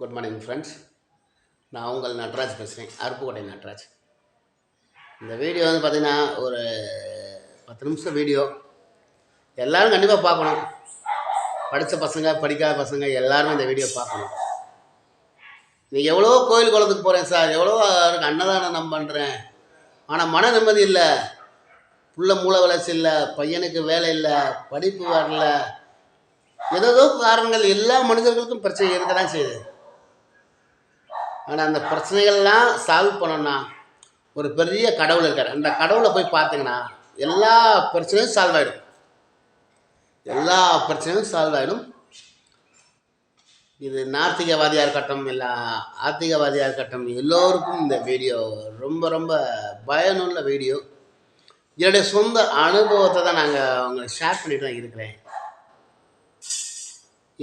Good morning friends நான் உங்கள் நட்ராஜ் பேசுகிறேன் அருப்புக்கோட்டை நட்ராஜ். இந்த வீடியோ வந்து பார்த்திங்கன்னா ஒரு பத்து நிமிஷம் வீடியோ. எல்லோரும் கண்டிப்பாக பார்க்கணும். படித்த பசங்க படிக்காத பசங்க எல்லாருமே இந்த வீடியோ பார்க்கணும். நீ எவ்வளோ கோயில் குளத்துக்கு போகிறேன் சார். எவ்வளோ அன்னதானம் நான் பண்ணுறேன் ஆனால் மன நிம்மதி இல்லை. புள்ள மூளை வளர்ச்சி இல்லை. பையனுக்கு வேலை இல்லை. படிப்பு வரல. ஏதோ காரணங்கள் எல்லா மனிதர்களுக்கும் பிரச்சனை இருக்க தான் செய்யுது. ஆனால் அந்த பிரச்சனைகள்லாம் சால்வ் பண்ணணும்னா ஒரு பெரிய கடவுள் இருக்கார். அந்த கடவுளை போய் பார்த்தீங்கன்னா எல்லா பிரச்சனையும் சால்வ் ஆகிடும் எல்லா பிரச்சனையும் சால்வ் ஆகிடும் இது நாத்திகவாதியாக இருக்கட்டும் இல்லை ஆத்திகவாதியாக இருக்கட்டும் எல்லோருக்கும் இந்த வீடியோ ரொம்ப ரொம்ப பயனுள்ள வீடியோ என்னுடைய சொந்த அனுபவத்தை தான் நாங்கள் உங்களுக்கு ஷேர் பண்ணிட்டு தான் இருக்கிறேன்.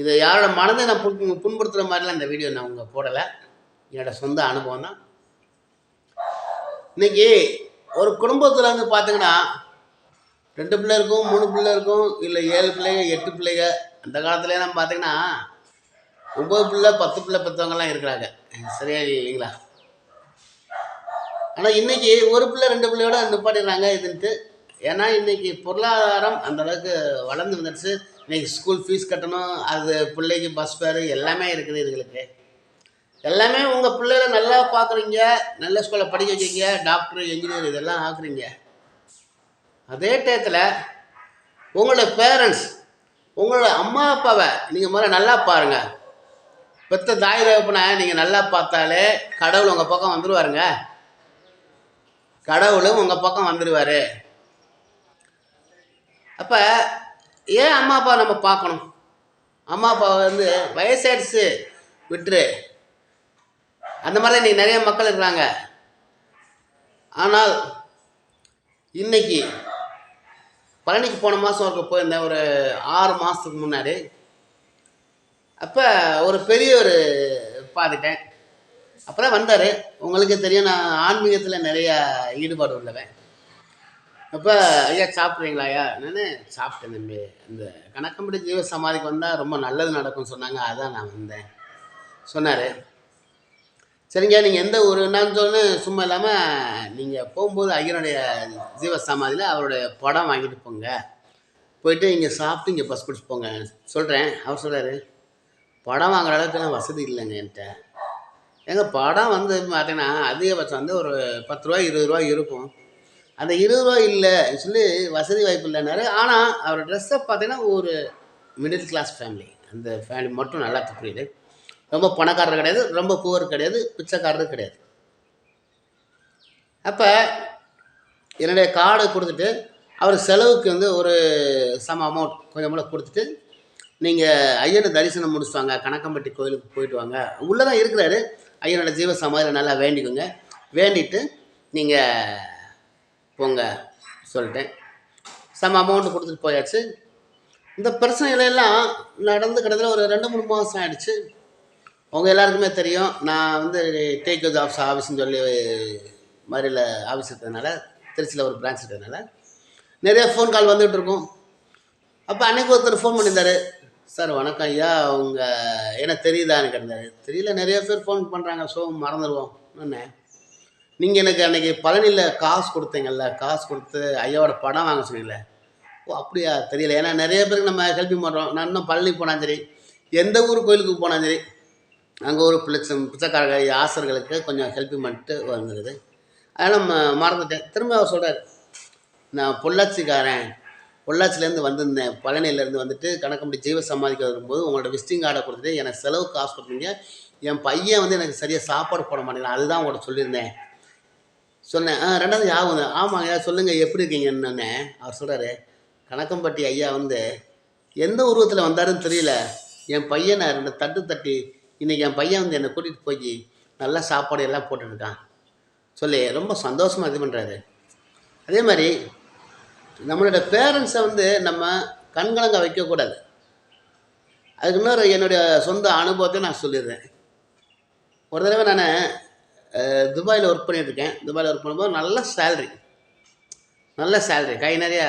இது யாரோட மனதை நான் புண் புண்படுத்துகிற மாதிரிலாம் இந்த வீடியோ நான் உங்கள் போடலை. என்னோட சொந்த அனுபவம் தான் இன்னைக்கு ஒரு குடும்பத்தில் வந்து பார்த்தீங்கன்னா ரெண்டு பிள்ளை இருக்கும் மூணு பிள்ளை இருக்கும் இல்லை ஏழு பிள்ளைங்க எட்டு பிள்ளைங்க அந்த காலத்துலலாம் பார்த்தீங்கன்னா ஒம்பது பிள்ளை பத்து பிள்ளை பெற்றவங்கலாம் இருக்கிறாங்க. சரியா இல்லைங்களா? ஆனால் இன்றைக்கி ஒரு பிள்ளை ரெண்டு பிள்ளையோட நிப்பாட்டிடுறாங்க இதுன்ட்டு. ஏன்னா இன்றைக்கி பொருளாதாரம் அந்தளவுக்கு வளர்ந்து வந்துடுச்சு இன்றைக்கி ஸ்கூல் ஃபீஸ் கட்டணும் அது பிள்ளைக்கு பஸ் ஃபேரு எல்லாமே இருக்குது இதுங்களுக்கு. எல்லாமே உங்கள் பிள்ளைகளை நல்லா பார்க்குறீங்க நல்ல ஸ்கூலில் படிக்க வைக்கிறீங்க. டாக்டர் இன்ஜினியர் இதெல்லாம் ஆக்குறீங்க. அதே டயத்தில் உங்களோட பேரண்ட்ஸ் உங்களோட அம்மா அப்பாவை நீங்கள் முதல்ல நல்லா பாருங்கள் பெத்த தாய் தகப்பனை நீங்கள் நல்லா பார்த்தாலே கடவுள் உங்கள் பக்கம் வந்துடுவாருங்க கடவுளும் உங்கள் பக்கம் வந்துடுவார் அப்போ ஏன் அம்மா அப்பா நம்ம பார்க்கணும்? அம்மா அப்பா வந்து வயசாயிடுச்சு. விட்டுரு. அந்த மாதிரி இன்றைக்கி நிறைய மக்கள் இருக்கிறாங்க. ஆனால் இன்னைக்கு பழனிக்கு போன மாதம் இருக்க போயிருந்தேன் ஒரு ஆறு மாதத்துக்கு முன்னாடி அப்போ ஒரு பெரிய ஒரு பார்த்துட்டேன் அப்புறம் வந்தார். உங்களுக்கே தெரியும் நான் ஆன்மீகத்தில் நிறைய ஈடுபாடு உள்ளவன். அப்போ ஐயா சாப்பிட்றீங்களா ஐயா? நான் சாப்பிட்டேன் தம்பி. இந்த கணக்கம்படி ஜீவ சமாதிக்கு வந்தால் ரொம்ப நல்லது நடக்கும்னு சொன்னாங்க. அதான் நான் வந்தேன். சொன்னார். சரிங்க நீங்கள் எந்த ஊருன்னான்னு சொன்னு சும்மா இல்லாமல் நீங்கள் போகும்போது ஐயனுடைய ஜீவ சமாதியில் அவருடைய படம் வாங்கிட்டு போங்க. போயிட்டு இங்கே சாப்பிட்டு இங்கே பஸ் பிடிச்சி போங்க. சொல்கிறேன் அவர் சொல்கிறாரு படம் வாங்குற அளவுக்குலாம் வசதி இல்லைங்க என்கிட்ட. எங்கள் படம் வந்து பார்த்தீங்கன்னா அதிகபட்சம் வந்து ஒரு பத்து ரூபா இருபது ரூபா இருக்கும். அந்த இருபது ரூபா இல்லை சொல்லி வசதி வாய்ப்பு இல்லைனாரு ஆனால் அவர் ட்ரெஸ்ஸை பார்த்தீங்கன்னா ஒரு மிடில் கிளாஸ் ஃபேமிலி அந்த ஃபேமிலி மட்டும் நல்லா புரியுது. ரொம்ப பணக்காரர் கிடையாது ரொம்ப புவர் கிடையாது பிச்சைக்காரரும் கிடையாது. அப்போ என்னுடைய கார்டை கொடுத்துட்டு அவர் செலவுக்கு வந்து ஒரு சம அமௌண்ட் கொஞ்சம் கூட கொடுத்துட்டு நீங்கள் ஐயனை தரிசனம் முடிச்சுட்டு வாங்க கணக்கம்பட்டி கோயிலுக்கு போயிட்டு வாங்க. உள்ளே தான் இருக்கிறாரு. ஐயனோட ஜீவ சமாதியில் நல்லா வேண்டிக்கோங்க. வேண்டிட்டு நீங்கள் போங்க சொல்லிட்டேன். சம அமௌண்ட் கொடுத்துட்டு போயாச்சு. இந்த பிரச்சனைகளெல்லாம் நடந்து கிட்டத்தட்ட ஒரு ரெண்டு மூணு மாதம் ஆயிடுச்சு. உங்கள் எல்லாருக்குமே தெரியும். நான் வந்து டேக் ஜாப்ஸ் ஆஃபீஸ்னு சொல்லி மாதிரியில் ஆஃபீஸ் இருக்கிறதுனால திருச்சியில் ஒரு பிரான்ச் இருக்கிறதுனால நிறைய ஃபோன் கால் வந்துகிட்டு இருக்கும். அப்போ அன்னைக்கு ஒருத்தர் ஃபோன் பண்ணியிருந்தார். சார் வணக்கம் ஐயா. உங்கள் எனக்கு தெரியுதான்னு கேட்டார் தெரியல நிறைய பேர் ஃபோன் பண்ணுறாங்க ஸோ மறந்துடுவோம் என்ன நீங்கள் எனக்கு அன்றைக்கி பழனியில் காசு கொடுத்தீங்கல்ல. காசு கொடுத்து ஐயாவோட படம் வாங்க சொன்னீங்களே ஓ அப்படியா? தெரியல. ஏன்னா நிறைய பேருக்கு நம்ம ஹெல்ப்பிங் பண்ணுறோம். நான் இன்னும் பழனி போனால் சரி எந்த ஊர் கோயிலுக்கு போனால் சரி அங்கே ஒரு பிள்ளைச்சம் பிச்சைக்காரர்கள் ஆசர்களுக்கு கொஞ்சம் ஹெல்ப்பிங் பண்ணிட்டு வந்துடுது அதனால் ம மறந்துட்டேன். திரும்ப அவர் சொல்கிறார் நான் பொள்ளாச்சிக்காரன். பொள்ளாச்சிலேருந்து வந்திருந்தேன். பழனியிலேருந்து வந்துட்டு கணக்கம்படி ஜீவ சமாதிக்க வரும்போது உங்களோட விசிட்டிங் கார்டை கொடுத்துட்டு எனக்கு செலவு காசு கொடுத்தீங்க. என் பையன் வந்து எனக்கு சரியாக சாப்பாடு போட மாட்டேங்கிறான். அதுதான் உங்கள்கிட்ட சொல்லியிருந்தேன். சொன்னேன். ஆ ரெண்டாவது யாவும் ஆமாங்க சொல்லுங்கள் எப்படி இருக்கீங்கன்னு அவர் சொல்கிறாரு கணக்கம்பட்டி ஐயா வந்து எந்த உருவத்தில் வந்தாருன்னு தெரியல. என் பையனை ரெண்டு தட்டு தட்டி இன்றைக்கி என் பையன் வந்து என்னை கூட்டிகிட்டு போய் நல்லா சாப்பாடு எல்லாம் போட்டுருக்கான் சொல்லி ரொம்ப சந்தோஷமாக இது பண்ணுறாரு அதே மாதிரி நம்மளோட பேரண்ட்ஸை வந்து நம்ம கண்கலங்க வைக்கக்கூடாது. அதுக்கு இன்னொரு என்னுடைய சொந்த அனுபவத்தை நான் சொல்லிடுறேன். ஒரு தடவை நான் துபாயில் ஒர்க் பண்ணிகிட்ருக்கேன் துபாயில் ஒர்க் பண்ணும்போது நல்ல சேல்ரி நல்ல சேல்ரி கை நிறைய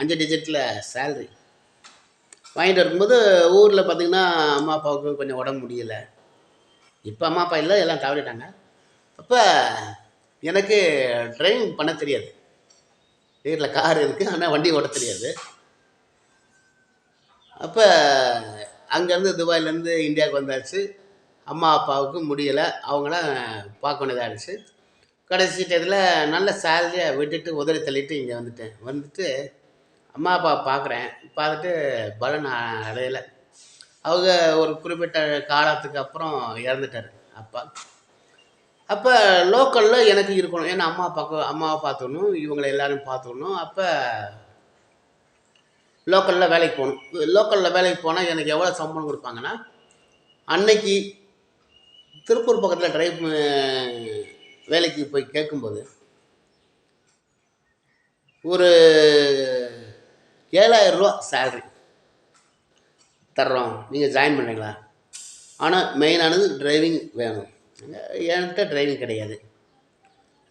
அஞ்சு டிஜிட்டில் சேல்ரி வாங்கிட்டு வரும்போது ஊரில் பார்த்திங்கன்னா அம்மா அப்பாவுக்கு கொஞ்சம் உடம்பு முடியலை. இப்போ அம்மா அப்பா இல்லை எல்லாம் தவறிட்டாங்க அப்போ எனக்கு ட்ரைவிங் பண்ண தெரியாது. வீட்டில் கார் இருக்குது ஆனால் வண்டி ஓட தெரியாது. அப்போ அங்கேருந்து துபாயிலேருந்து இந்தியாவுக்கு வந்தாச்சு. அம்மா அப்பாவுக்கு முடியலை. அவங்களாம் பார்க்க வேண்டியதாக இருந்துச்சு. கடைசி டயத்தில் நல்ல சேலரியாக விட்டுட்டு உதறி தள்ளிட்டு இங்கே வந்துட்டேன். வந்துட்டு அம்மா அப்பா பார்க்குறேன் பார்த்துட்டு பலன் அடையலை. அவங்க ஒரு குறிப்பிட்ட காலத்துக்கு அப்புறம் இறந்துட்டார் அப்பா. அப்போ லோக்கலில் எனக்கு இருக்கணும். ஏன்னா அம்மா அப்பாவுக்கு அம்மாவை பார்த்துக்கணும் இவங்களை எல்லாரும் பார்த்துக்கணும் அப்போ லோக்கலில் வேலைக்கு போகணும். லோக்கலில் வேலைக்கு போனால் எனக்கு எவ்வளோ சம்பளம் கொடுப்பாங்கன்னா அன்னைக்கு திருப்பூர் பக்கத்தில் டிரைவ் வேலைக்கு போய் கேட்கும்போது ஒரு ஏழாயிரம் ரூபா சேல்ரி தர்றோம். நீங்கள் ஜாயின் பண்ணுறீங்களா ஆனால் மெயினானது டிரைவிங் வேணும். என்கிட்ட டிரைவிங் கிடையாது.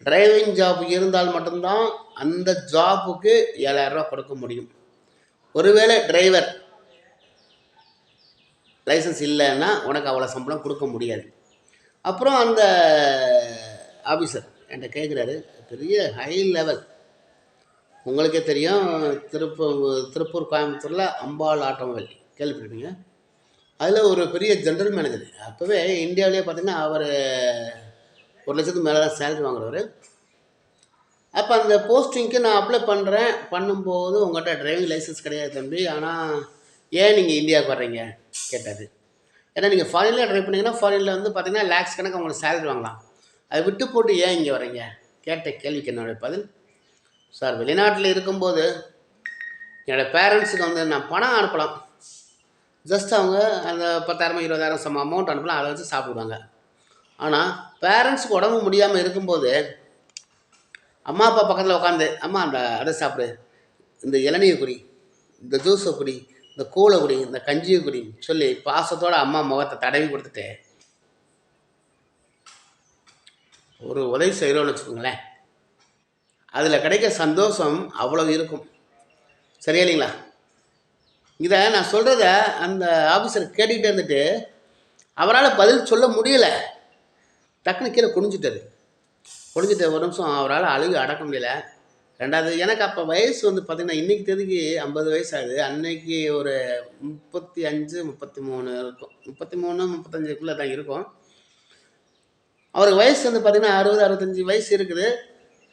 டிரைவிங் ஜாப் இருந்தால் மட்டும்தான் அந்த ஜாப்புக்கு ஏழாயிரரூவா கொடுக்க முடியும். ஒருவேளை டிரைவர் லைசன்ஸ் இல்லைன்னா உனக்கு அவ்வளோ சம்பளம் கொடுக்க முடியாது. அப்புறம் அந்த ஆஃபீஸர் என்கிட்ட கேட்குறாரு பெரிய ஹை லெவல் உங்களுக்கே தெரியும் திருப்பூர் திருப்பூர் கோயம்புத்தூரில் அம்பாள் ஆட்டோமொபைல். கேள்விப்பட்டிருப்பீங்க? அதில் ஒரு பெரிய ஜென்ரல் மேனேஜர். அப்போவே இந்தியாவிலே பார்த்தீங்கன்னா அவர் ஒரு லட்சத்துக்கு மேலே தான் சேலரி வாங்குறவர். அப்போ அந்த போஸ்டிங்க்கு நான் அப்ளை பண்ணுறேன் பண்ணும்போது உங்கள்கிட்ட டிரைவிங் லைசன்ஸ் கிடையாது தம்பி. ஆனால் ஏன் நீங்கள் இந்தியாவுக்கு வர்றீங்க? கேட்டார். ஏன்னா நீங்கள் ஃபாரினில் ட்ரை பண்ணிங்கன்னா ஃபாரினில் வந்து பார்த்தீங்கன்னா லேக்ஸ் கணக்கு உங்களுக்கு சேலரி வாங்கலாம். அதை விட்டு போட்டு ஏன் இங்கே வர்றீங்க? கேட்ட கேள்விக்கு என்னுடைய பதில் சார் வெளிநாட்டில் இருக்கும்போது என்னோடய பேரண்ட்ஸுக்கு வந்து நான் பணம் அனுப்பலாம். ஜஸ்ட் அவங்க அந்த பத்தாயிரம் இருபதாயிரம் சம அமௌண்ட் அனுப்பலாம். அதை வச்சு சாப்பிடுவாங்க. ஆனால் பேரண்ட்ஸுக்கு உடம்பு முடியாமல் இருக்கும்போது அம்மா அப்பா பக்கத்தில் உட்காந்து அம்மா அந்த அதை சாப்பிடு. இந்த இளநீர் குடி இந்த ஜூஸை குடி இந்த கூளை குடி இந்த கஞ்சியை குடி சொல்லி பாசத்தோட அம்மா முகத்தை தடவி கொடுத்துட்டு ஒரு உதவி செய்கிறோன்னு வச்சுக்கோங்களேன். அதில் கிடைக்க சந்தோஷம் அவ்வளோ இருக்கும். சரியா இல்லைங்களா? இதை நான் சொல்கிறத அந்த ஆஃபீஸர் கேட்டுக்கிட்டே இருந்துட்டு அவரால் பதில் சொல்ல முடியலை. டக்குன்னு கீழே குனிஞ்சிட்டாரு. குனிஞ்சிட்ட ஒரு நிமிஷம் அவரால் அழுகு அடக்க முடியல. ரெண்டாவது எனக்கு அப்போ வயசு வந்து பார்த்திங்கன்னா இன்றைக்கி தேதிக்கு ஐம்பது வயசு ஆகுது அன்னைக்கு ஒரு முப்பத்தி அஞ்சு முப்பத்தி மூணு இருக்கும். முப்பத்தி மூணு முப்பத்தஞ்சுக்குள்ளே தான் இருக்கும். அவருக்கு வயசு வந்து பார்த்திங்கன்னா அறுபது அறுபத்தஞ்சி வயசு இருக்குது.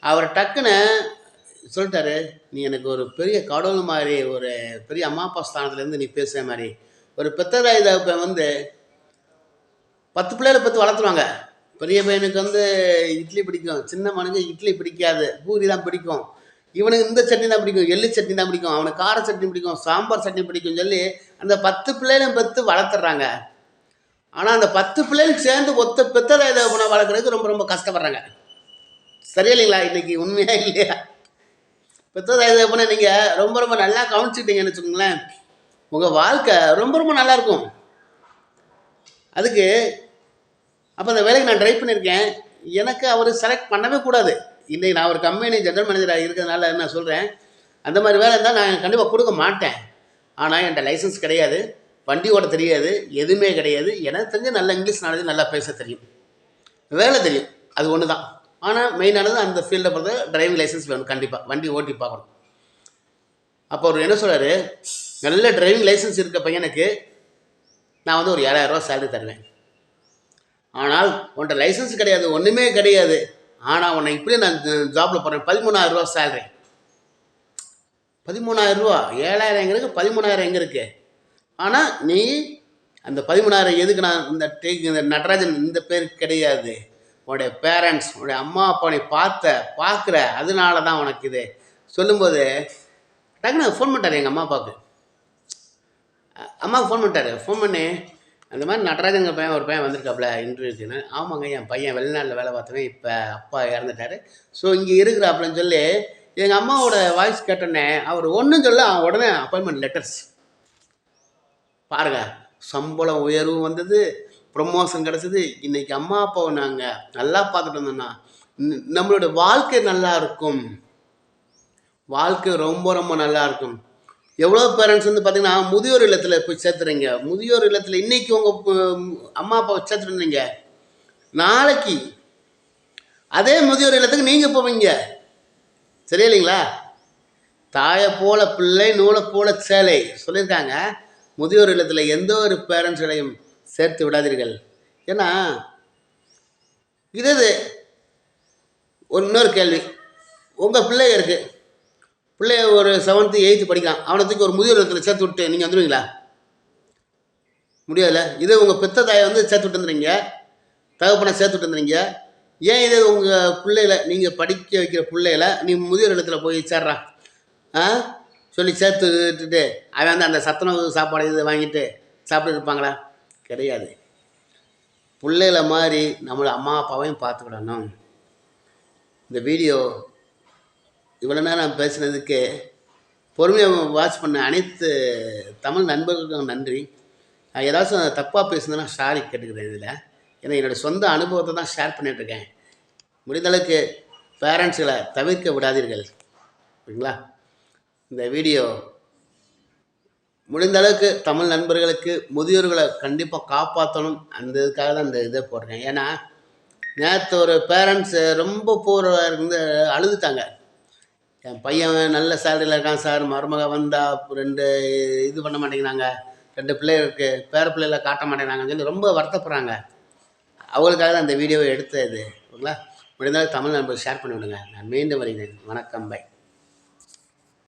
அவர் டக்குன்னு சொல்லிட்டாரு நீ எனக்கு ஒரு பெரிய கடவுள் மாதிரி ஒரு பெரிய அம்மா அப்பா ஸ்தானத்துலேருந்து நீ பேசுகிற மாதிரி. ஒரு பெத்தராயுத வந்து பத்து பிள்ளைகளை பற்றி வளர்த்துருவாங்க. பெரிய பையனுக்கு வந்து இட்லி பிடிக்கும் சின்ன மனுக்கு இட்லி பிடிக்காது பூரி தான் பிடிக்கும் இவனுக்கு இந்த சட்னி தான் பிடிக்கும் எள்ளு சட்னி தான் பிடிக்கும் அவனுக்கு கார சட்னி பிடிக்கும் சாம்பார் சட்னி பிடிக்கும் சொல்லி அந்த பத்து பிள்ளைகளையும் பெற்று வளர்த்துறாங்க. ஆனால் அந்த பத்து பிள்ளைகளும் சேர்ந்து ஒத்த பெத்தராயுத வளர்க்குறதுக்கு ரொம்ப ரொம்ப கஷ்டப்படுறாங்க. சரியா இல்லைங்களா இன்னைக்கு உண்மையா இல்லையா? பெத்ததாய் தகப்பனை நீங்கள் ரொம்ப ரொம்ப நல்லா கவனிச்சுக்கிட்டீங்கன்னு வச்சுக்கோங்களேன். உங்கள் வாழ்க்கை ரொம்ப ரொம்ப நல்லா இருக்கும். அதுக்கு அப்போ அந்த வேலைக்கு நான் ட்ரை பண்ணியிருக்கேன் எனக்கு அவர் செலக்ட் பண்ணவே கூடாது. இன்னைக்கு நான் ஒரு கம்பெனி ஜென்ரல் மேனேஜராக இருக்கிறதுனால நான் சொல்கிறேன் அந்த மாதிரி வேலை இருந்தால் நான் கண்டிப்பாக கொடுக்க மாட்டேன். ஆனால் என்கிட்ட லைசன்ஸ் கிடையாது. வண்டி ஓட தெரியாது. எதுவுமே கிடையாது. எனக்கு தெரிஞ்ச நல்ல இங்கிலீஷ் நாலேஜ் நல்லா பேச தெரியும். வேலை தெரியும். அது ஒன்று தான் ஆனால் மெயினானது அந்த ஃபீல்டை பொறுத்த டிரைவிங் லைசன்ஸ் வேணும் கண்டிப்பாக வண்டி ஓட்டி பார்க்கணும். அப்போ அவர் என்ன சொல்கிறாரு நல்ல டிரைவிங் லைசன்ஸ் இருக்க பையனுக்கு நான் வந்து ஒரு ஏழாயிரரூவா சேலரி தருவேன். ஆனால் உன்கிட்ட லைசன்ஸ் கிடையாது ஒன்றுமே கிடையாது. ஆனால் உன்னை இப்படி நான் ஜாப்பில் போகிறேன் பதிமூணாயிரம் ரூபா சேலரி பதிமூணாயிரம் ரூபா ஏழாயிரம் எங்கே இருக்குது பதிமூணாயிரம் எங்கே இருக்கு? ஆனால் நீ அந்த பதிமூணாயிரம் எதுக்கு நான் இந்த டேக் இந்த நடராஜன் இந்த பேர் கிடையாது? உன்னுடைய பேரண்ட்ஸ் உன்னுடைய அம்மா அப்பா நீ பார்த்த பார்க்குற அதனால தான் உனக்கு இது. சொல்லும்போது டக்குன்னு ஃபோன் பண்ணிட்டார் எங்கள் அம்மா அப்பாவுக்கு அம்மாவுக்கு ஃபோன் பண்ணிட்டாரு. ஃபோன் பண்ணி அந்த மாதிரி நடராஜங்க பையன் ஒரு பையன் வந்திருக்காப்புல இன்டர்வியூக்குன்னு ஆமாங்க என் பையன் வெளிநாட்டில் வேலை பார்த்தவன் இப்போ அப்பா இறந்துட்டாரு. ஸோ இங்கே இருக்கிறாப்புலன்னு சொல்லி எங்கள் அம்மாவோட வாய்ஸ் கேட்டோன்னே அவர் ஒன்றும் சொல்ல அவன் உடனே அப்பாயின்மெண்ட் லெட்டர்ஸ் பாருங்க சம்பளம் உயர்வும் வந்தது. ப்ரொமோஷன் கிடச்சிது. இன்றைக்கி அம்மா அப்பாவை நாங்கள் நல்லா பார்த்துட்டு வந்தோம்னா நம்மளோட வாழ்க்கை நல்லா இருக்கும். வாழ்க்கை ரொம்ப ரொம்ப நல்லா இருக்கும். எவ்வளோ பேரண்ட்ஸ் வந்து பார்த்தீங்கன்னா முதியோர் இல்லத்தில் போய் சேர்த்துறீங்க. முதியோர் இல்லத்தில் இன்னைக்கு உங்கள் அம்மா அப்பா சேர்த்துருந்தீங்க நாளைக்கு அதே முதியோர் இல்லத்துக்கு நீங்கள் போவீங்க. சரியா இல்லைங்களா தாயை போல பிள்ளை நூலை போல சேலை சொல்லியிருக்காங்க. முதியோர் இல்லத்தில் எந்த ஒரு பேரண்ட்ஸ்களையும் சேர்த்து விடாதீர்கள். ஏன்னா இது இது ஒரு இன்னொரு கேள்வி. உங்கள் பிள்ளை இருக்குது பிள்ளைய ஒரு செவன்த்து எயித்து படிக்கிறான். அவனை தூக்கி ஒரு முதியோர் இடத்துல சேர்த்து விட்டு நீங்கள் வந்துடுவீங்களா முடியாதுல்ல. இதே உங்கள் பெத்த தாயை வந்து சேர்த்து விட்டுருந்துறீங்க தகப்பனை சேர்த்து விட்டுருந்துறீங்க ஏன் இதே உங்கள் பிள்ளையில நீங்கள் படிக்க வைக்கிற பிள்ளையில நீ முதியோர் இடத்துல போய் சேர்றான் ஆ? சொல்லி சேர்த்து விட்டுட்டு அவன் வந்து அந்த சத்துணவு சாப்பாடு இது வாங்கிட்டு சாப்பிட்டு இருப்பாங்களா? கிடையாது. பிள்ளைகள மாதிரி நம்மளை அம்மா அப்பாவையும் பார்த்துக்கிடணும். இந்த வீடியோ இவ்வளோ நேரம் பேசுனதுக்கு பொறுமையாக வாட்ச் பண்ண அனைத்து தமிழ் நண்பர்களுக்கும் நன்றி. நான் ஏதாச்சும் தப்பாக பேசுனதுன்னா சாரி கேட்டுக்கிறேன் இதில். ஏன்னா என்னோடய சொந்த அனுபவத்தை தான் ஷேர் பண்ணிகிட்ருக்கேன் முடிந்தளவுக்கு பேரண்ட்ஸுகளை தவிர்க்க விடாதீர்கள். ஓகேங்களா இந்த வீடியோ முடிந்த அளவுக்கு தமிழ் நண்பர்களுக்கு முதியோர்களை கண்டிப்பாக காப்பாற்றணும் அந்த இதுக்காக தான் இந்த இதை போடுறேன் ஏன்னா நேற்று ஒரு பேரண்ட்ஸு ரொம்ப போகிற இருந்து அழுதுட்டாங்க. என் பையன் நல்ல சேலரியில் இருக்கான் சார் மருமக வந்தா ரெண்டு இது பண்ண மாட்டேங்கிறாங்க. ரெண்டு பிள்ளை இருக்குது பேர பிள்ளைகளை காட்ட மாட்டேங்கிறாங்கன்னு சொல்லி ரொம்ப வருத்தப்படுறாங்க. அவங்களுக்காக தான் அந்த வீடியோவை எடுத்தது. ஓகேங்களா? முடிந்தாலும் தமிழ் நண்பர் ஷேர் பண்ணி விடுங்க நான் மீண்டும் வருகிறேன். வணக்கம். பை